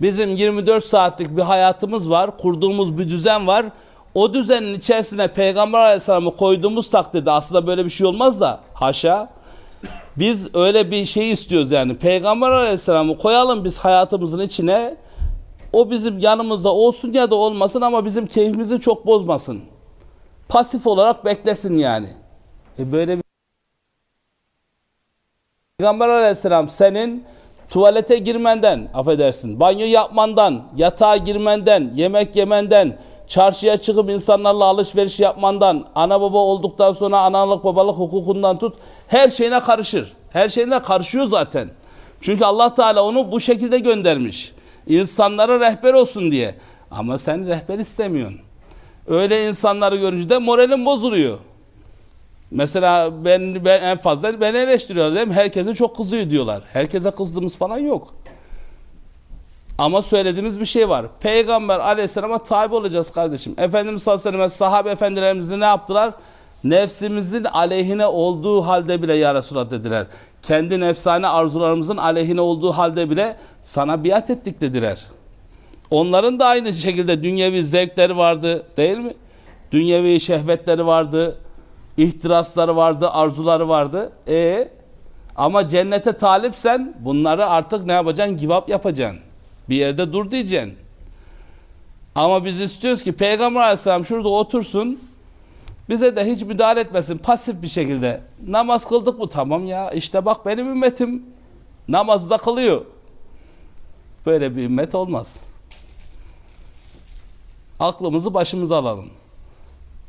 Bizim 24 saatlik bir hayatımız var, kurduğumuz bir düzen var. O düzenin içerisine Peygamber Aleyhisselam'ı koyduğumuz takdirde aslında böyle bir şey olmaz da haşa. Biz öyle bir şey istiyoruz yani. Peygamber Aleyhisselam'ı koyalım biz hayatımızın içine. O bizim yanımızda olsun ya da olmasın ama bizim keyfimizi çok bozmasın. Pasif olarak beklesin yani. E böyle bir Peygamber aleyhisselam senin tuvalete girmenden, affedersin, banyo yapmandan, yatağa girmenden, yemek yemenden, çarşıya çıkıp insanlarla alışveriş yapmandan, ana baba olduktan sonra analık babalık hukukundan tut, her şeyine karışır. Her şeyine karışıyor zaten. Çünkü Allah Teala onu bu şekilde göndermiş. İnsanlara rehber olsun diye. Ama sen rehber istemiyorsun. Öyle insanları görünce de moralin bozuluyor. Mesela ben, ben en fazla beni eleştiriyorlar değil mi? Herkese çok kızıyor diyorlar. Herkese kızdığımız falan yok. Ama söylediğimiz bir şey var. Peygamber aleyhisselama tabi olacağız kardeşim. Efendimiz sallallahu aleyhi ve sellem sahabe efendilerimiz ne yaptılar? Nefsimizin aleyhine olduğu halde bile ya Resulallah dediler. Kendi nefsane arzularımızın aleyhine olduğu halde bile sana biat ettik dediler. Onların da aynı şekilde dünyevi zevkleri vardı değil mi? Dünyevi şehvetleri vardı, ihtirasları vardı, arzuları vardı. E ama cennete talipsen bunları artık ne yapacaksın? Give up yapacaksın. Bir yerde dur diyeceksin. Ama biz istiyoruz ki Peygamber Aleyhisselam şurada otursun. Bize de hiç müdahale etmesin pasif bir şekilde. Namaz kıldık mı? Tamam ya işte bak benim ümmetim namazı da kılıyor. Böyle bir ümmet olmaz. Aklımızı başımıza alalım.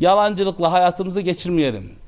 Yalancılıkla hayatımızı geçirmeyelim.